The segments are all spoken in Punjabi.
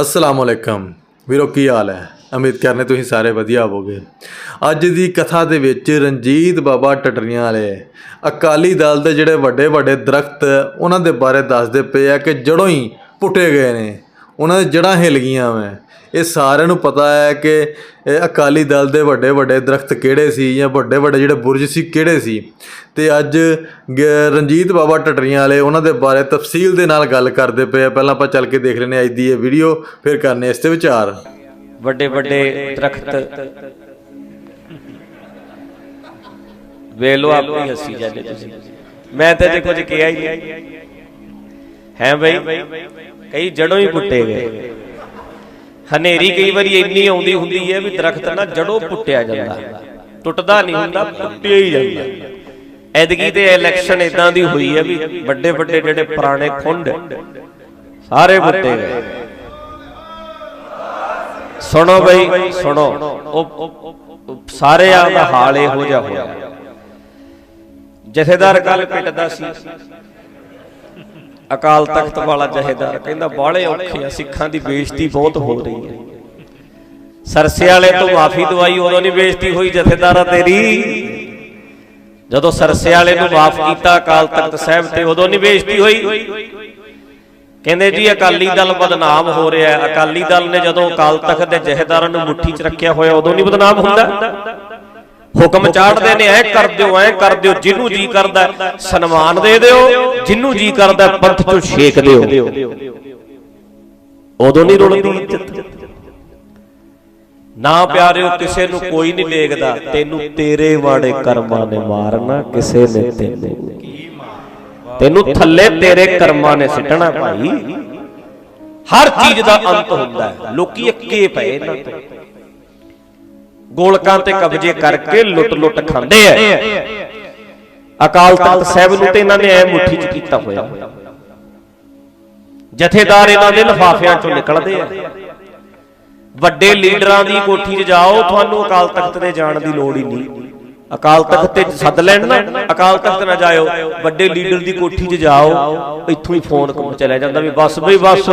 ਅਸਲਾਮ ਅਲੈਕਮ। ਵੀਰੋ, ਕੀ ਹਾਲ ਹੈ? ਉਮੀਦ ਕਰਨੇ ਤੁਸੀਂ ਸਾਰੇ ਵਧੀਆ ਹੋਵੋਗੇ। ਅੱਜ ਦੀ ਕਥਾ ਦੇ ਵਿੱਚ ਰਣਜੀਤ ਬਾਬਾ ਟਟਰੀਆਂ ਵਾਲੇ, ਅਕਾਲੀ ਦਲ ਦੇ ਜਿਹੜੇ ਵੱਡੇ ਵੱਡੇ ਦਰਖਤ, ਉਹਨਾਂ ਦੇ ਬਾਰੇ ਦੱਸਦੇ ਪਏ ਆ ਕਿ ਜੜੋਂ ਹੀ ਪੁੱਟੇ ਗਏ ਨੇ, ਉਹਨਾਂ ਦੇ ਜੜਾਂ ਹਿਲ ਗਈਆਂ ਵੇ। ਇਹ ਸਾਰਿਆਂ ਨੂੰ ਪਤਾ ਹੈ ਕਿ ਇਹ ਅਕਾਲੀ ਦਲ ਦੇ ਵੱਡੇ ਵੱਡੇ ਦਰਖਤ ਕਿਹੜੇ ਸੀ ਜਾਂ ਵੱਡੇ ਵੱਡੇ ਜਿਹੜੇ ਬੁਰਜ ਸੀ ਕਿਹੜੇ ਸੀ? ਤੇ ਅੱਜ ਰਣਜੀਤ ਬਾਬਾ ਟਟਰੀਆਂ ਵਾਲੇ ਉਹਨਾਂ ਦੇ ਬਾਰੇ ਤਫਸੀਲ ਦੇ ਨਾਲ ਗੱਲ ਕਰਦੇ ਪਏ ਆ। ਪਹਿਲਾਂ ਆਪਾਂ ਚੱਲ ਕੇ ਦੇਖ ਲੈਨੇ ਅੱਜ ਦੀ ਇਹ ਵੀਡੀਓ, ਫਿਰ ਕਰਨੇ ਇਸ ਤੇ ਵਿਚਾਰ। ਵੱਡੇ ਵੱਡੇ ਦਰਖਤ। ਵੇਲੋ ਆਪੇ ਹੱਸੀ ਜਾਂਦੇ ਤੁਸੀਂ। ਮੈਂ ਤਾਂ ਜੇ ਕੁਝ ਕਿਹਾ ਹੀ ਨਹੀਂ। ਹੈ ਬਈ? ਕਈ ਜੜੋਂ ਹੀ ਪੁੱਟੇ ਗਏ। ਹਨੇਰੀ ਕਈ ਵਾਰੀ ਇੰਨੀ ਆਉਂਦੀ ਹੁੰਦੀ ਹੈ ਵੀ ਦਰਖਤ ਨਾ ਜੜੋਂ ਪੁੱਟਿਆ ਜਾਂਦਾ। ਟੁੱਟਦਾ ਨਹੀਂ ਹੁੰਦਾ, ਪੁੱਟਿਆ ਹੀ ਜਾਂਦਾ। ਐਦਗੀ ਤੇ ਇਲੈਕਸ਼ਨ ਇਦਾਂ ਦੀ ਹੋਈ ਹੈ ਵੀ ਵੱਡੇ ਵੱਡੇ ਜਿਹੜੇ ਪੁਰਾਣੇ ਖੁੰਡ, ਸਾਰੇ ਪੁੱਟੇ ਗਏ। ਸੁਣੋ ਬਈ, ਸੁਣੋ। ਉਹ ਉਹ ਸਾਰਿਆਂ ਦਾ ਹਾਲ ਇਹੋ ਜਿਹਾ ਹੋਇਆ। ਜਥੇਦਾਰ ਕੱਲ ਪਿੱਟਦਾ ਸੀ। ਅਕਾਲ ਤਖਤ ਵਾਲਾ ਜਥੇਦਾਰ ਕਹਿੰਦਾ, ਬਾਹਲੇ ਔਖੇ ਆ, ਸਿੱਖਾਂ ਦੀ ਬੇਇੱਜ਼ਤੀ ਬਹੁਤ ਹੋ ਰਹੀ ਹੈ। ਸਰਸੇ ਵਾਲੇ ਤੋਂ ਮਾਫੀ ਦਵਾਈ ਉਦੋਂ ਨਹੀਂ ਬੇਇੱਜ਼ਤੀ ਹੋਈ, ਜਥੇਦਾਰਾ ਤੇਰੀ ਜਦੋਂ ਸਰਸੇ ਵਾਲੇ ਨੂੰ ਮਾਫ ਕੀਤਾ, ਅਕਾਲ ਤਖਤ ਸਾਹਿਬ ਤੇ ਉਦੋਂ ਨਹੀਂ ਬੇਇੱਜ਼ਤੀ ਹੋਈ। ਕਹਿੰਦੇ, ਜੀ, ਅਕਾਲੀ ਦਲ ਬਦਨਾਮ ਹੋ ਰਿਹਾ ਹੈ। ਅਕਾਲੀ ਦਲ ਨੇ ਜਦੋਂ ਅਕਾਲ ਤਖਤ ਦੇ ਜਹੇਦਾਰਾਂ ਨੂੰ ਮੁੱਠੀ 'ਚ ਰੱਖਿਆ ਹੋਇਆ, ਉਦੋਂ ਨਹੀਂ ਬਦਨਾਮ ਹੁੰਦਾ। ਹੁਕਮ ਚਾੜਦੇ ਨੇ, ਐ ਕਰ ਦਿਓ, ਐ ਕਰ ਦਿਓ, ਜਿਹਨੂੰ ਜੀ ਕਰਦਾ, ਸਨਮਾਨ ਦੇ ਦਿਓ, ਜਿਹਨੂੰ ਜੀ ਕਰਦਾ, ਪੰਥ 'ਚੋਂ ਛੇਕ ਦਿਓ। ਉਦੋਂ ਨਹੀਂ ਰੁਲਦੀ ਇੱਜ਼ਤ। ਨਾ ਪਿਆਰਿਓ, ਕਿਸੇ ਨੂੰ ਕੋਈ ਨਹੀਂ ਦੇਖਦਾ ਤੈਨੂੰ ਤੇਰੇ ਵਾੜੇ ਕਰਮਾਂ ਨੇ ਮਾਰਨਾ, ਕਿਸੇ ਨੇ ਤੈਨੂੰ। ਤੈਨੂੰ ਥੱਲੇ ਤੇਰੇ ਕਰਮਾਂ ਨੇ ਸਿੱਟਣਾ ਭਾਈ। ਹਰ ਚੀਜ਼ ਦਾ ਅੰਤ ਹੁੰਦਾ ਹੈ। ਲੋਕੀ ਅੱਕੇ ਪਏ ਇਹਨਾਂ ਤੋਂ। ਗੋਲਕਾਂ ਤੇ ਕਬਜ਼ੇ ਕਰਕੇ ਲੁੱਟ ਲੁੱਟ ਖਾਂਦੇ ਐ ਅਕਾਲ ਤਖਤ ਸਾਹਿਬ ਨੂੰ ਤੇ ਇਹਨਾਂ ਨੇ ਐ ਮੁੱਠੀ 'ਚ ਕੀਤਾ ਹੋਇਆ। ਜਥੇਦਾਰ ਇਹਨਾਂ ਦੇ ਲਫਾਫਿਆਂ 'ਚੋਂ ਨਿਕਲਦੇ ਆ। ਵੱਡੇ ਲੀਡਰਾਂ ਦੀ ਕੋਠੀ 'ਚ ਜਾਓ ਤੁਹਾਨੂੰ ਅਕਾਲ ਤਖਤ ਤੇ ਜਾਣ ਦੀ ਲੋੜ ਹੀ ਨਹੀਂ। ਅਕਾਲ ਤਖਤ ਤੇ ਸੱਦ ਲੈਣ ਨਾ ਅਕਾਲ ਤਖਤ ਨਾ ਜਾਇਓ। ਵੱਡੇ ਲੀਡਰ ਦੀ ਕੋਠੀ 'ਚ ਜਾਓ ਇੱਥੋਂ ਹੀ ਫੋਨ ਕੰਮ ਚਲਿਆ ਜਾਂਦਾ ਵੀ ਬਸ ਬਈ ਬਸ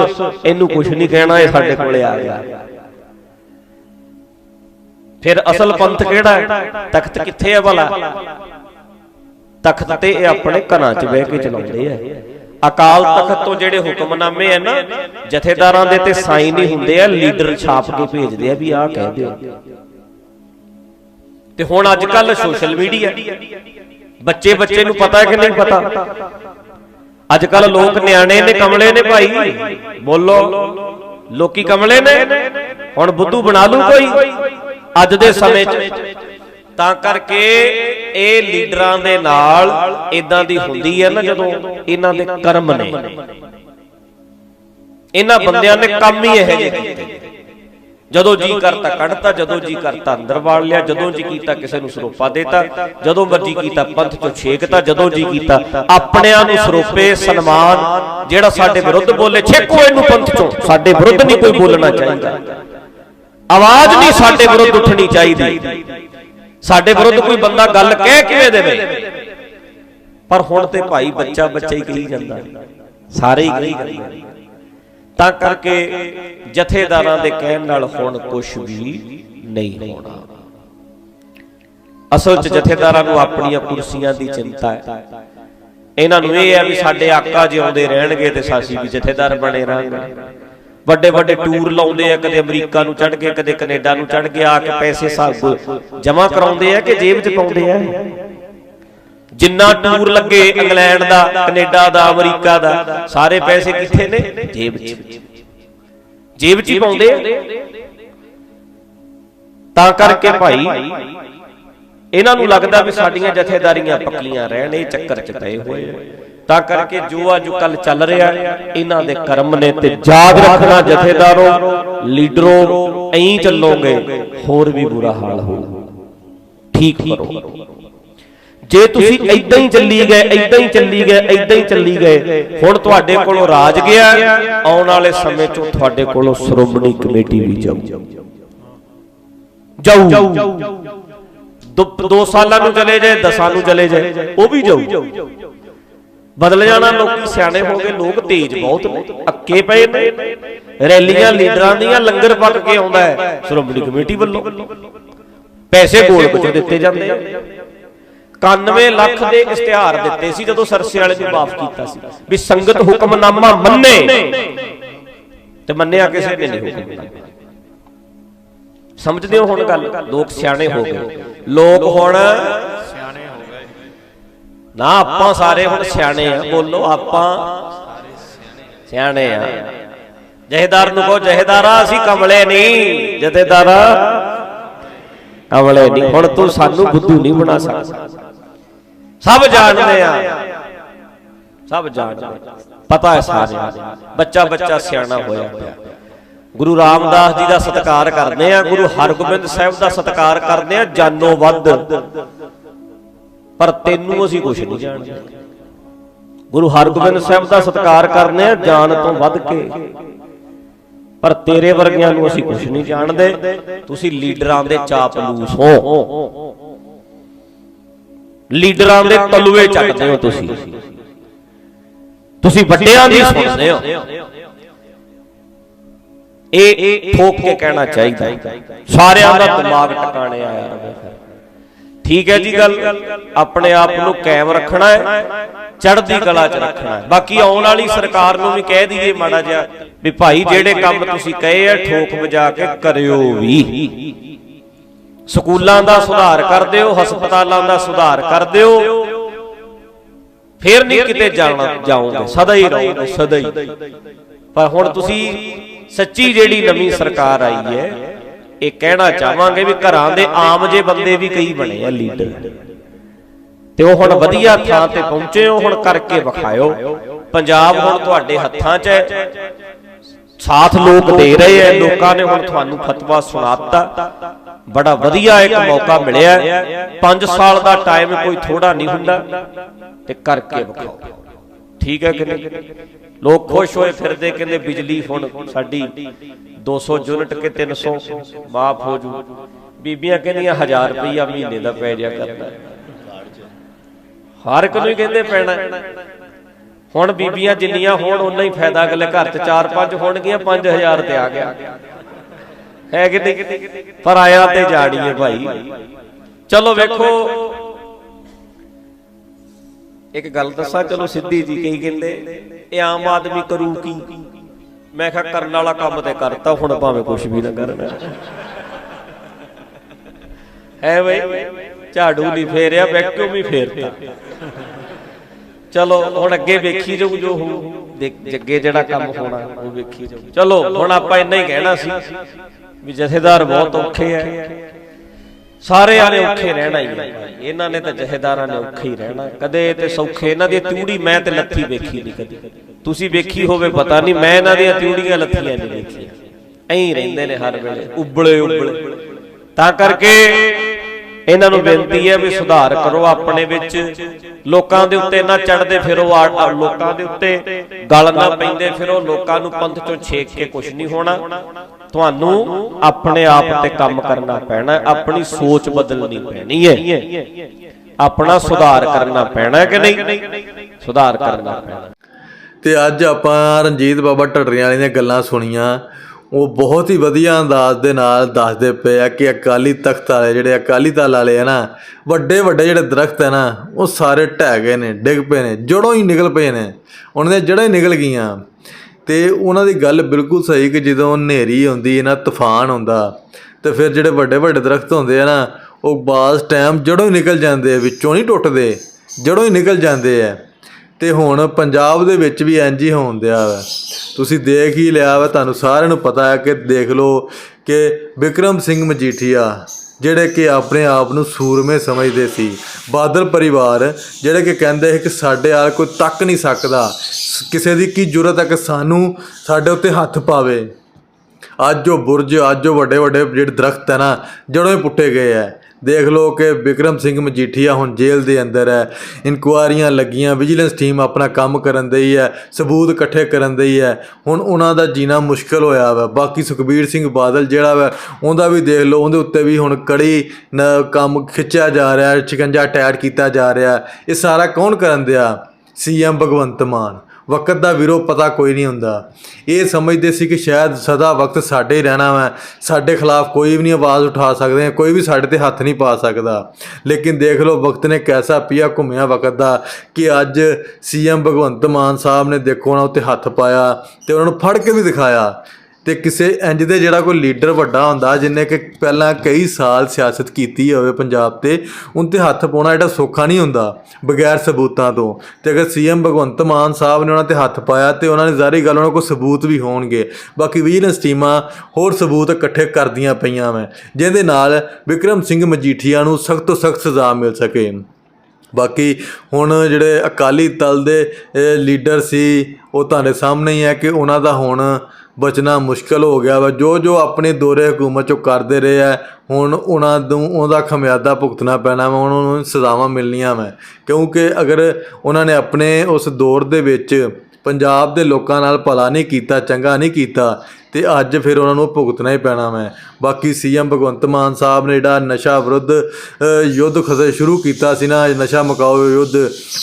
ਇਹਨੂੰ ਕੁਝ ਨਹੀਂ ਕਹਿਣਾ ਇਹ ਸਾਡੇ ਕੋਲੇ ਆ ਗਿਆ। ਫਿਰ ਅਸਲ ਪੰਥ ਕਿਹੜਾ ਹੈ? ਤਖਤ ਕਿੱਥੇ ਹੈ ਭਲਾ? ਤਖਤ ਤੇ ਇਹ ਆਪਣੇ ਘਰਾਂ 'ਚ ਬਹਿ ਕੇ ਚਲਾਉਂਦੇ ਆ। ਅਕਾਲ ਤਖਤ ਤੋਂ ਜਿਹੜੇ ਹੁਕਮਨਾਮੇ ਆ ਨਾ ਜਥੇਦਾਰਾਂ ਦੇ ਤੇ ਸਾਈਨ ਹੀ ਹੁੰਦੇ ਆ ਲੀਡਰ ਛਾਪ ਕੇ ਭੇਜਦੇ ਆ ਵੀ ਆਹ ਕਹਿ ਦਿਓ। ਤੇ ਹੁਣ ਅੱਜ ਕੱਲ ਸੋਸ਼ਲ ਮੀਡੀਆ ਬੱਚੇ ਬੱਚੇ ਨੂੰ ਪਤਾ ਹੈ ਕਿ ਨਹੀਂ ਪਤਾ? ਅੱਜ ਕੱਲ ਲੋਕ ਨਿਆਣੇ ਨੇ ਕਮਲੇ ਨੇ ਭਾਈ। ਬੋਲੋ। ਲੋਕੀ ਕਮਲੇ ਨੇ? ਹੁਣ ਬੁੱਧੂ ਬਣਾ ਲੂ ਕੋਈ? ਅੱਜ ਦੇ ਸਮੇਂ 'ਚ। ਤਾਂ ਕਰਕੇ ਇਹ ਲੀਡਰਾਂ ਦੇ ਨਾਲ ਇਦਾਂ ਦੀ ਹੁੰਦੀ ਹੈ ਨਾ ਜਦੋਂ ਇਹਨਾਂ ਦੇ ਕਰਮ ਨੇ। ਇਹਨਾਂ ਬੰਦਿਆਂ ਨੇ ਕੰਮ ਹੀ ਇਹੋ ਜਿਹੇ ਕੀਤੇ। ਜਦੋਂ ਜੀ ਕਰਤਾ ਕੱਢਤਾ ਜਦੋਂ ਜੀ ਕਰਤਾ ਅੰਦਰ ਵਾੜ ਲਿਆ ਜਦੋਂ ਜੀ ਕੀਤਾ ਕਿਸੇ ਨੂੰ ਸਰੋਪਾ ਦੇਤਾ ਜਦੋਂ ਮਰਜ਼ੀ ਕੀਤਾ ਪੰਥ ਚੋਂ ਛੇਕਤਾ ਜਦੋਂ ਜੀ ਕੀਤਾ ਆਪਣਿਆਂ ਨੂੰ ਸਰੋਪੇ ਸਨਮਾਨ ਜਿਹੜਾ ਸਾਡੇ ਵਿਰੁੱਧ ਬੋਲੇ ਛੇਕੋ ਇਹਨੂੰ ਪੰਥ ਚੋਂ। ਸਾਡੇ ਵਿਰੁੱਧ ਨਹੀਂ ਕੋਈ ਬੋਲਣਾ ਚਾਹੀਦਾ। ਆਵਾਜ਼ ਨਹੀਂ ਸਾਡੇ ਵਿਰੁੱਧ ਉੱਠਣੀ ਚਾਹੀਦੀ। ਸਾਡੇ ਵਿਰੁੱਧ ਕੋਈ ਬੰਦਾ ਗੱਲ ਕਹਿ ਕਿਵੇਂ ਦੇਵੇ? ਪਰ ਹੁਣ ਤੇ ਭਾਈ ਬੱਚਾ ਬੱਚਾ ਹੀ ਕਹੀ ਜਾਂਦਾ। ਸਾਰੇ ਹੀ ਕਹੀ ਜਾਂਦੇ। ਤਾਂ ਕਰਕੇ ਜਥੇਦਾਰਾਂ ਦੇ ਕਹਿਣ ਨਾਲ ਹੁਣ ਕੁਝ ਵੀ ਨਹੀਂ ਹੋਣਾ। ਅਸਲ 'ਚ ਜਥੇਦਾਰਾਂ ਨੂੰ ਆਪਣੀਆਂ ਕੁਰਸੀਆਂ ਦੀ ਚਿੰਤਾ ਹੈ। ਇਹਨਾਂ ਨੂੰ ਇਹ ਹੈ ਵੀ ਸਾਡੇ ਆਕਾ ਜਿਉਂਦੇ ਰਹਿਣਗੇ ਤੇ ਸਾਸੀ ਵੀ ਜਥੇਦਾਰ ਬਣੇ ਰਹਾਂਗੇ। ਵੱਡੇ ਵੱਡੇ ਟੂਰ ਲਾਉਂਦੇ ਆ, ਕਦੇ ਅਮਰੀਕਾ ਨੂੰ ਚੜ ਕੇ, ਕਦੇ ਕੈਨੇਡਾ ਨੂੰ ਚੜ ਕੇ, ਆ ਕੇ ਪੈਸੇ ਸਭ ਜਮ੍ਹਾਂ ਕਰਾਉਂਦੇ ਆ ਕਿ ਜੇਬ 'ਚ ਪਾਉਂਦੇ ਆ? ਜਿੰਨਾ ਟੂਰ ਲੱਗੇ ਇੰਗਲੈਂਡ ਦਾ, ਕੈਨੇਡਾ ਦਾ, ਅਮਰੀਕਾ ਦਾ, ਸਾਰੇ ਪੈਸੇ ਕਿੱਥੇ ਨੇ? ਜੇਬ 'ਚ। ਜੇਬ 'ਚ ਹੀ ਪਾਉਂਦੇ ਆ। ਤਾਂ ਕਰਕੇ ਭਾਈ, ਇਹਨਾਂ ਨੂੰ ਲੱਗਦਾ ਵੀ ਸਾਡੀਆਂ ਜਥੇਦਾਰੀਆਂ ਪੱਕੀਆਂ ਰਹਿਣ, ਇਹ ਚੱਕਰ 'ਚ ਪਏ ਹੋਏ ਆ। ਤਾਂ ਕਰਕੇ ਜੋ ਅੱਜ ਕੱਲ ਚੱਲ ਰਿਹਾ ਇਹਨਾਂ ਦੇ ਕਰਮ ਨੇ ਤੇ ਯਾਦ ਰੱਖਣਾ ਜਥੇਦਾਰੋ ਲੀਡਰੋ ਐਂ ਚੱਲੋਗੇ ਹੋਰ ਵੀ ਬੁਰਾ ਹਾਲ ਹੋਊ ਠੀਕ ਕਰੋ। ਜੇ ਤੁਸੀਂ ਐਦਾਂ ਹੀ ਚੱਲੀ ਗਏ ਐਦਾਂ ਹੀ ਚੱਲੀ ਗਏ ਐਦਾਂ ਹੀ ਚੱਲੀ ਗਏ ਹੁਣ ਤੁਹਾਡੇ ਕੋਲੋਂ ਰਾਜ ਗਿਆ ਆਉਣ ਵਾਲੇ ਸਮੇਂ 'ਚੋਂ ਤੁਹਾਡੇ ਕੋਲੋਂ ਸ਼੍ਰੋਮਣੀ ਕਮੇਟੀ ਵੀ ਜਾਊ। ਜਾਊ। ਦੋ ਸਾਲਾਂ ਨੂੰ ਚਲੇ ਜਾਏ 10 ਨੂੰ ਚਲੇ ਜਾਏ ਉਹ ਵੀ ਜਾਊ। ਬਦਲ ਜਾਣਾ, ਲੋਕੀ ਸਿਆਣੇ ਹੋ ਗਏ, ਲੋਕ ਤੇਜ਼ ਬਹੁਤ ਨੇ, ਅੱਕੇ ਪਏ ਨੇ। ਰੈਲੀਆਂ, ਲੀਡਰਾਂ ਦੀਆਂ ਲੰਗਰ ਪੱਕ ਕੇ ਆਉਂਦਾ ਹੈ, ਸ਼੍ਰੋਮਣੀ ਕਮੇਟੀ ਵੱਲੋਂ। ਪੈਸੇ ਗੋਲ ਕੁਝ ਦਿੱਤੇ ਜਾਂਦੇ ਆ। 91 ਲੱਖ ਦੇ ਇਸ਼ਤਿਹਾਰ ਦਿੱਤੇ ਸੀ ਜਦੋਂ ਸਰਸੇ ਵਾਲੇ ਨੂੰ ਮਾਫ ਕੀਤਾ ਸੀ, ਵੀ ਸੰਗਤ ਹੁਕਮਨਾਮਾ ਮੰਨੇ। ਤੇ ਮੰਨਿਆ ਕਿਸੇ ਨੇ ਨਹੀਂ ਹੁਕਮਨਾਮਾ। ਸਮਝਦੇ ਹੋ ਹੁਣ ਗੱਲ? ਲੋਕ ਸਿਆਣੇ ਹੋ ਗਏ। ਲੋਕ ਹੁਣ ਨਾ ਆਪਾਂ ਸਾਰੇ ਹੁਣ ਸਿਆਣੇ ਆ, ਬੋਲੋ ਆਪਾਂ ਸਿਆਣੇ ਆ। ਜਹੇਦਾਰ ਨੂੰ ਕਹੋ, ਜਹੇਦਾਰਾ, ਅਸੀਂ ਕਮਲੇ ਨਹੀਂ। ਜਥੇਦਾਰਾ ਕਮਲੇ ਨਹੀਂ। ਹੁਣ ਤੂੰ ਸਾਨੂੰ ਬੁੱਧੂ ਨਹੀਂ ਬਣਾ ਸਕਦਾ। ਸਭ ਜਾਣਦੇ ਆ। ਸਭ ਜਾਣਦੇ ਪਤਾ ਹੈ ਸਾਰਿਆਂ ਬੱਚਾ ਬੱਚਾ ਸਿਆਣਾ ਹੋਇਆ ਪਿਆ। ਗੁਰੂ ਰਾਮਦਾਸ ਜੀ ਦਾ ਸਤਿਕਾਰ ਕਰਦੇ ਆ। ਗੁਰੂ ਹਰਗੋਬਿੰਦ ਸਾਹਿਬ ਦਾ ਸਤਿਕਾਰ ਕਰਦੇ ਆ। ਜਾਨੋਂ ਵੱਧ। ਪਰ ਤੈਨੂੰ ਅਸੀਂ ਕੁਝ ਨਹੀਂ ਜਾਣਦੇ। ਗੁਰੂ ਹਰਗੋਬਿੰਦ ਸਾਹਿਬ ਦਾ ਸਤਿਕਾਰ ਕਰਨੇ ਆ ਜਾਨ ਤੋਂ ਵੱਧ ਕੇ। ਪਰ ਤੇਰੇ ਵਰਗਿਆਂ ਨੂੰ ਅਸੀਂ ਕੁਝ ਨਹੀਂ ਜਾਣਦੇ। ਤੁਸੀਂ ਲੀਡਰਾਂ ਦੇ ਚਾਪਲੂਸ ਹੋ। ਲੀਡਰਾਂ ਦੇ ਤਲੂਏ ਚੱਕਦੇ ਹੋ ਤੁਸੀਂ। ਤੁਸੀਂ ਵੱਡਿਆਂ ਦੀ ਸੁਣਦੇ ਹੋ। ਇਹ ਠੋਕ ਕੇ ਕਹਿਣਾ ਚਾਹੀਦਾ। ਸਾਰਿਆਂ ਦਾ ਦਿਮਾਗ ਟਿਕਾਣੇ ਆਇਆ। ਰਵੇ ਠੀਕ ਹੈ ਜੀ ਗੱਲ। ਆਪਣੇ ਆਪ ਨੂੰ ਕਾਇਮ ਰੱਖਣਾ ਹੈ। ਚੜ੍ਹਦੀ ਕਲਾ 'ਚ ਰੱਖਣਾ ਹੈ। ਬਾਕੀ ਆਉਣ ਵਾਲੀ ਸਰਕਾਰ ਨੂੰ ਵੀ ਕਹਿ ਦਈਏ ਮਾੜਾ ਜਿਹਾ ਵੀ ਭਾਈ ਜਿਹੜੇ ਕੰਮ ਤੁਸੀਂ ਕਹੇ ਆ ਠੋਕ ਵਜਾ ਕੇ ਕਰਿਓ ਵੀ। ਸਕੂਲਾਂ ਦਾ ਸੁਧਾਰ ਕਰ ਦਿਓ ਹਸਪਤਾਲਾਂ ਦਾ ਸੁਧਾਰ ਕਰ ਦਿਓ। ਫੇਰ ਨਹੀਂ ਕਿਤੇ ਜਾਣਾ ਜਾਓਗੇ। ਸਦਾ ਹੀ ਰਹੋਗੇ ਸਦਾ ਹੀ। ਪਰ ਹੁਣ ਤੁਸੀਂ ਸੱਚੀ ਜਿਹੜੀ ਨਵੀਂ ਸਰਕਾਰ ਆਈ ਹੈ ਇਹ ਕਹਿਣਾ ਚਾਹਾਂਗੇ ਵੀ ਘਰਾਂ ਦੇ ਆਮ ਜੇ ਬੰਦੇ ਵੀ ਕਈ ਬਣੇ ਆ ਲੀਡਰ ਤੇ ਉਹ ਹੁਣ ਵਧੀਆ ਥਾਂ ਤੇ ਪਹੁੰਚੇ ਹੋ ਹੁਣ ਕਰਕੇ ਵਿਖਾਇਓ। ਪੰਜਾਬ ਹੁਣ ਤੁਹਾਡੇ ਹੱਥਾਂ 'ਚ ਹੈ। ਸਾਥ ਲੋਕ ਦੇ ਰਹੇ ਐ ਲੋਕਾਂ ਨੇ ਹੁਣ ਤੁਹਾਨੂੰ ਫਤਵਾ ਸੁਣਾਤਾ। ਬੜਾ ਵਧੀਆ ਇੱਕ ਮੌਕਾ ਮਿਲਿਆ। 5 ਸਾਲ ਦਾ ਟਾਈਮ ਕੋਈ ਥੋੜਾ ਨਹੀਂ ਹੁੰਦਾ। ਤੇ ਕਰਕੇ ਵਿਖਾਓ। ਠੀਕ ਹੈ ਕਿ ਨਹੀਂ? ਲੋਕ ਖੁਸ਼ ਹੋਏ ਫਿਰਦੇ, ਕਹਿੰਦੇ ਬਿਜਲੀ ਹੁਣ ਸਾਡੀ 200 ਯੂਨਿਟ ਕੇ 300 ਮਾਫ ਹੋ ਜੂ। ਬੀਬੀਆਂ ਕਹਿੰਦੀਆਂ 1000 ਰੁਪਈਆ ਮਹੀਨੇ ਦਾ ਪੈ ਜਾ ਕਰਦਾ। ਹਰ ਇੱਕ ਨੂੰ ਹੀ ਕਹਿੰਦੇ ਪੈਣਾ। ਹੁਣ ਬੀਬੀਆਂ ਜਿੰਨੀਆਂ ਹੋਣ ਉਨਾ ਹੀ ਫਾਇਦਾ ਅਗਲੇ ਘਰ 'ਚ 4-5 ਹੋਣਗੀਆਂ 5000 ਤੇ ਆ ਗਿਆ। ਹੈ ਕਿ ਨਹੀਂ? ਪਰ ਆਇਆ ਤੇ ਜਾੜੀਏ ਭਾਈ। ਚਲੋ ਵੇਖੋ ਇੱਕ ਗੱਲ ਦੱਸਾਂ, ਚਲੋ ਸਿੱਧੀ ਜੀ ਕਈ ਕਹਿੰਦੇ, ਇਹ ਆਮ ਆਦਮੀ ਕਰੂ ਕੀ? ਮੈਂ ਕਿਹਾ ਕਰਨ ਵਾਲਾ ਕੰਮ ਤੇ ਕਰਤਾ, ਹੁਣ ਭਾਵੇਂ ਕੁਝ ਵੀ ਨਾ ਕਰਨਾ। ਹੈ ਬਈ, ਝਾੜੂ ਨਹੀਂ ਫੇਰਿਆ ਵੈਕਿਊਮ ਹੀ ਫੇਰਤਾ। ਚਲੋ, ਹੁਣ ਅੱਗੇ ਵੇਖੀ ਜਾਊ ਜੋ ਹੋ ਜੱਗੇ ਜਿਹੜਾ ਕੰਮ ਹੋਣਾ, ਉਹ ਵੇਖੀ ਜਾਊ। ਚਲੋ, ਹੁਣ ਆਪਾਂ ਇੰਨਾ ਹੀ ਕਹਿਣਾ ਸੀ ਵੀ ਜਥੇਦਾਰ ਬਹੁਤ ਔਖੇ ਐ ਸਾਰਿਆਂ ਨੇ ਔਖੇ ਰਹਿਣਾ ਹੀ ਹੈ ਇਹਨਾਂ ਨੇ ਤਾਂ ਜਥੇਦਾਰਾਂ ਨੇ ਔਖੇ ਹੀ ਰਹਿਣਾ। ਕਦੇ ਤੇ ਸੌਖੇ, ਇਹਨਾਂ ਦੀ ਤਿਊੜੀ ਮੈਂ ਤੇ ਲੱਥੀ ਵੇਖੀ ਨਹੀਂ ਕਦੀ। ਤੁਸੀਂ ਵੇਖੀ ਹੋਵੇ, ਪਤਾ ਨਹੀਂ, ਮੈਂ ਇਹਨਾਂ ਦੀਆਂ ਤਿਊੜੀਆਂ ਲੱਥੀਆਂ ਨਹੀਂ ਵੇਖੀਆਂ। ਐਂ ਰਹਿੰਦੇ ਨੇ ਹਰ ਵੇਲੇ, ਉਬਲੇ ਉਬਲੇ। ਤਾਂ ਕਰਕੇ ਇਹਨਾਂ ਨੂੰ ਬੇਨਤੀ ਹੈ ਵੀ ਸੁਧਾਰ ਕਰੋ ਆਪਣੇ ਵਿੱਚ। ਲੋਕਾਂ ਦੇ ਉੱਤੇ ਨਾ ਚੜਦੇ ਫਿਰੋ, ਆ- ਲੋਕਾਂ ਦੇ ਉੱਤੇ ਗਲ ਨਾ ਪੈਂਦੇ ਫਿਰੋ। ਲੋਕਾਂ ਨੂੰ ਪੰਥ ਚੋਂ ਛੇਕ ਕੇ ਕੁਝ ਨਹੀਂ ਹੋਣਾ। ਤੁਹਾਨੂੰ ਆਪਣੇ ਆਪ ਤੇ ਕੰਮ ਕਰਨਾ ਪੈਣਾ, ਆਪਣੀ ਸੋਚ ਬਦਲਣੀ ਪੈਣੀ ਹੈ। ਆਪਣਾ ਸੁਧਾਰ ਕਰਨਾ ਪੈਣਾ ਕਿ ਨਹੀਂ? ਸੁਧਾਰ ਕਰਨਾ ਪੈਣਾ। ਤੇ ਅੱਜ ਆਪਾਂ ਰਣਜੀਤ ਬਾਬਾ ਢੱਡਰੀਆਂ ਵਾਲੀ ਦੀਆਂ ਗੱਲਾਂ ਸੁਣੀਆਂ। ਉਹ ਬਹੁਤ ਹੀ ਵਧੀਆ ਅੰਦਾਜ਼ ਦੇ ਨਾਲ ਦੱਸਦੇ ਪਏ ਆ ਕਿ ਅਕਾਲੀ ਤਖਤ ਵਾਲੇ ਜਿਹੜੇ ਅਕਾਲੀ ਦਲ ਵਾਲੇ ਆ ਨਾ ਵੱਡੇ ਵੱਡੇ ਜਿਹੜੇ ਦਰਖਤ ਹੈ ਨਾ, ਉਹ ਸਾਰੇ ਢਹਿ ਗਏ ਨੇ, ਡਿੱਗ ਪਏ ਨੇ ਜੜੋਂ ਹੀ ਨਿਕਲ ਪਏ ਨੇ। ਉਹਨਾਂ ਦੀਆਂ ਜੜਾਂ ਹੀ ਨਿਕਲ ਗਈਆਂ। ਤੇ ਉਹਨਾਂ ਦੀ ਗੱਲ ਬਿਲਕੁਲ ਸਹੀ ਕਿ ਜਦੋਂ ਹਨੇਰੀ ਆਉਂਦੀ ਹੈ ਨਾ ਤੂਫਾਨ ਆਉਂਦਾ, ਤੇ ਫਿਰ ਜਿਹੜੇ ਵੱਡੇ ਵੱਡੇ ਦਰਖਤ ਹੁੰਦੇ ਆ ਨਾ, ਉਹ ਬਾਜ਼ ਟਾਈਮ ਜੜੋਂ ਹੀ ਨਿਕਲ ਜਾਂਦੇ ਆ, ਵਿੱਚੋਂ ਨਹੀਂ ਟੁੱਟਦੇ ਜੜੋਂ ਹੀ ਨਿਕਲ ਜਾਂਦੇ ਆ। ਤੇ ਹੁਣ ਪੰਜਾਬ ਦੇ ਵਿੱਚ ਵੀ ਇੰਜ ਹੀ ਹੋਣ ਦਿਆ ਵਾ। ਤੁਸੀਂ ਦੇਖ ਹੀ ਲਿਆ ਵਾ, ਤੁਹਾਨੂੰ ਸਾਰਿਆਂ ਨੂੰ ਪਤਾ ਹੈ ਕਿ ਦੇਖ ਲਓ ਕਿ ਵਿਕਰਮ ਸਿੰਘ ਮਜੀਠੀਆ ਜਿਹੜੇ ਕਿ ਆਪਣੇ ਆਪ ਨੂੰ ਸੂਰਮੇ ਸਮਝਦੇ ਸੀ। ਬਾਦਲ ਪਰਿਵਾਰ, ਜਿਹੜੇ ਕਿ ਕਹਿੰਦੇ ਸੀ ਕਿ ਸਾਡੇ ਆਲ ਕੋਈ ਤੱਕ ਨਹੀਂ ਸਕਦਾ। ਸ- ਕਿਸੇ ਦੀ ਕੀ ਜ਼ਰੂਰਤ ਹੈ ਕਿ ਸਾਨੂੰ ਸਾਡੇ ਉੱਤੇ ਹੱਥ ਪਾਵੇ। ਅੱਜ ਉਹ ਬੁਰਜ, ਅੱਜ ਉਹ ਵੱਡੇ ਵੱਡੇ ਜਿਹੜੇ ਦਰਖਤ ਹੈ ਨਾ ਜੜੋਂ ਹੀ ਪੁੱਟੇ ਗਏ ਹੈ। ਦੇਖ ਲਓ ਕਿ ਵਿਕਰਮ ਸਿੰਘ ਮਜੀਠੀਆ ਹੁਣ ਜੇਲ੍ਹ ਦੇ ਅੰਦਰ ਹੈ। ਇਨਕੁਆਰੀਆਂ ਲੱਗੀਆਂ, ਵਿਜੀਲੈਂਸ ਟੀਮ ਆਪਣਾ ਕੰਮ ਕਰਨ ਦਈ ਹੈ, ਸਬੂਤ ਇਕੱਠੇ ਕਰਨ ਦਈ ਹੈ। ਹੁਣ ਉਹਨਾਂ ਦਾ ਜੀਣਾ ਮੁਸ਼ਕਲ ਹੋਇਆ ਵਾ। ਬਾਕੀ ਸੁਖਬੀਰ ਸਿੰਘ ਬਾਦਲ ਜਿਹੜਾ ਵਾ, ਉਹਦਾ ਵੀ ਦੇਖ ਲਓ, ਉਹਦੇ ਉੱਤੇ ਵੀ ਹੁਣ ਕੜੀ ਕੰਮ ਖਿੱਚਿਆ ਜਾ ਰਿਹਾ ਹੈ ਸ਼ਿਕੰਜਾ ਟੈਟ ਕੀਤਾ ਜਾ ਰਿਹਾ। ਇਹ ਸਾਰਾ ਕੌਣ ਕਰਨ ਦਿਆ? ਸੀਐਮ ਭਗਵੰਤ ਮਾਨ। ਵਕਤ ਦਾ ਵੀਰੋ ਪਤਾ ਕੋਈ ਨਹੀਂ ਹੁੰਦਾ। ਇਹ ਸਮਝਦੇ ਸੀ ਕਿ ਸ਼ਾਇਦ ਸਦਾ ਵਕਤ ਸਾਡੇ ਹੀ ਰਹਿਣਾ ਵਾ। ਸਾਡੇ ਖਿਲਾਫ ਕੋਈ ਵੀ ਨਹੀਂ ਆਵਾਜ਼ ਉਠਾ ਸਕਦੇ ਕੋਈ ਵੀ ਸਾਡੇ ਤੇ ਹੱਥ ਨਹੀਂ ਪਾ ਸਕਦਾ। ਲੇਕਿਨ ਦੇਖ ਲਓ, ਵਕਤ ਨੇ ਕੈਸਾ ਪੀਆ ਘੁੰਮਿਆ ਵਕਤ ਦਾ ਕਿ ਅੱਜ ਸੀਐਮ ਭਗਵੰਤ ਮਾਨ ਸਾਹਿਬ ਨੇ ਦੇਖੋ ਉਹਨਾਂ ਉੱਤੇ ਹੱਥ ਪਾਇਆ ਤੇ ਉਹਨਾਂ ਨੂੰ ਫੜ ਕੇ ਵੀ ਦਿਖਾਇਆ। ਤੇ ਕਿਸੇ ਇੰਜ ਦੇ ਜਿਹੜਾ ਕੋਈ ਲੀਡਰ ਵੱਡਾ ਹੁੰਦਾ ਜਿਨੇ ਕਿ ਪਹਿਲਾਂ ਕਈ ਸਾਲ ਸਿਆਸਤ ਕੀਤੀ ਹੋਵੇ ਪੰਜਾਬ ਤੇ, ਉਹਨਾਂ ਤੇ ਹੱਥ ਪਾਉਣਾ ਜਿਹੜਾ ਸੌਖਾ ਨਹੀਂ ਹੁੰਦਾ, ਬਗੈਰ ਸਬੂਤਾਂ ਤੋਂ। ਤੇ ਅਗਰ ਸੀਐਮ ਭਗਵੰਤ ਮਾਨ ਸਾਹਿਬ ਨੇ ਉਹਨਾਂ ਤੇ ਹੱਥ ਪਾਇਆ, ਤੇ ਉਹਨਾਂ ਨੇ ਜ਼ਾਰੀ ਗੱਲ ਉਹਨਾਂ ਕੋਲ ਸਬੂਤ ਵੀ ਹੋਣਗੇ। ਬਾਕੀ ਵਿਜੀਲੈਂਸ ਟੀਮਾਂ ਹੋਰ ਸਬੂਤ ਇਕੱਠੇ ਕਰਦੀਆਂ ਪਈਆਂ ਮੈਂ ਜਿਹਦੇ ਨਾਲ ਵਿਕਰਮ ਸਿੰਘ ਮਜੀਠੀਆ ਨੂੰ ਸਖਤ ਤੋਂ ਸਖਤ ਸਜ਼ਾ ਮਿਲ ਸਕੇ। ਬਾਕੀ ਹੁਣ ਜਿਹੜੇ ਅਕਾਲੀ ਦਲ ਦੇ ਲੀਡਰ ਸੀ, ਉਹ ਤੁਹਾਡੇ ਸਾਹਮਣੇ ਹੀ ਹੈ ਕਿ ਉਹਨਾਂ ਦਾ ਹੁਣ ਬਚਣਾ ਮੁਸ਼ਕਲ ਹੋ ਗਿਆ ਵਾ। ਜੋ ਜੋ ਆਪਣੇ ਦੌਰੇ ਹਕੂਮਤ ਚੋਂ ਕਰਦੇ ਰਹੇ ਆ, ਹੁਣ ਉਹਨਾਂ ਨੂੰ, ਉਹਦਾ ਖਮਿਆਦਾ ਭੁਗਤਣਾ ਪੈਣਾ ਵਾ ਉਹਨਾਂ ਨੂੰ ਸਜ਼ਾਵਾਂ ਮਿਲਣੀਆਂ ਵਾ। ਕਿਉਂਕਿ ਅਗਰ ਉਹਨਾਂ ਨੇ ਆਪਣੇ ਉਸ ਦੌਰ ਦੇ ਵਿੱਚ ਪੰਜਾਬ ਦੇ ਲੋਕਾਂ ਨਾਲ ਭਲਾ ਨਹੀਂ ਕੀਤਾ, ਚੰਗਾ ਨਹੀਂ ਕੀਤਾ ਤੇ ਅੱਜ ਫਿਰ ਉਹਨਾਂ ਨੂੰ ਭੁਗਤਣਾ ਹੀ ਪੈਣਾ ਮੈਂ। ਬਾਕੀ ਸੀਐਮ ਭਗਵੰਤ ਮਾਨ ਸਾਹਿਬ ਨੇ ਜਿਹੜਾ ਨਸ਼ਾ ਵਿਰੁੱਧ ਯੁੱਧ ਖਸੇ ਸ਼ੁਰੂ ਕੀਤਾ ਸੀ ਨਾ, ਨਸ਼ਾ ਮੁਕਾਓ ਯੁੱਧ,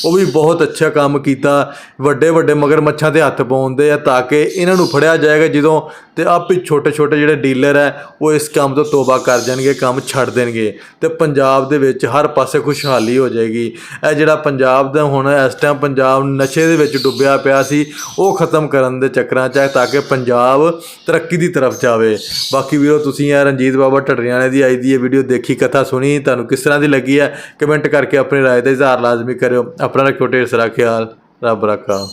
ਉਹ ਵੀ ਬਹੁਤ ਅੱਛਾ ਕੰਮ ਕੀਤਾ। ਵੱਡੇ ਵੱਡੇ ਮਗਰ ਮੱਛਾਂ ਤੇ ਹੱਥ ਪਾਉਂਦੇ ਆ ਤਾਂ ਕਿ ਇਹਨਾਂ ਨੂੰ ਫੜਿਆ ਜਾਏਗਾ ਜਦੋਂ ਤੇ ਆਪ ਹੀ ਛੋਟੇ ਛੋਟੇ ਜਿਹੜੇ ਡੀਲਰ ਹੈ ਉਹ ਇਸ ਕੰਮ ਤੋਂ ਤੋਬਾ ਕਰ ਜਾਣਗੇ, ਕੰਮ ਛੱਡ ਦੇਣਗੇ। ਤੇ ਪੰਜਾਬ ਦੇ ਵਿੱਚ ਹਰ ਪਾਸੇ ਖੁਸ਼ਹਾਲੀ ਹੋ ਜਾਏਗੀ। ਇਹ ਜਿਹੜਾ ਪੰਜਾਬ ਦਾ ਹੁਣ ਇਸ ਟਾਈਮ ਪੰਜਾਬ ਨਸ਼ੇ ਦੇ ਵਿੱਚ ਡੁੱਬਿਆ ਪਿਆ ਸੀ, ਉਹ ਖਤਮ ਕਰਨ ਦੇ ਚੱਕਰਾਂ 'ਚ ਹੈ ਤਾਂ ਕਿ ਪੰਜਾਬ ਤਰੱਕੀ ਦੀ ਤਰਫ ਜਾਵੇ। ਬਾਕੀ ਵੀਰੋ, ਤੁਸੀਂ ਆ ਰਣਜੀਤ ਬਾਬਾ ਢੱਡਰੀਆਣੇ ਦੀ ਆਈ ਦੀ ਇਹ ਵੀਡੀਓ ਦੇਖੀ, ਕਥਾ ਸੁਣੀ, ਤੁਹਾਨੂੰ ਕਿਸ ਤਰ੍ਹਾਂ ਦੀ ਲੱਗੀ ਹੈ? ਕਮੈਂਟ ਕਰਕੇ ਆਪਣੀ ਰਾਏ ਦਾ ਇਜ਼ਹਾਰ ਲਾਜ਼ਮੀ ਕਰਿਓ। ਆਪਣਾ ਰੱਖਿਓ ਢੇਰ ਸਾਰਾ ਖਿਆਲ। ਰੱਬ ਰੱਖਾ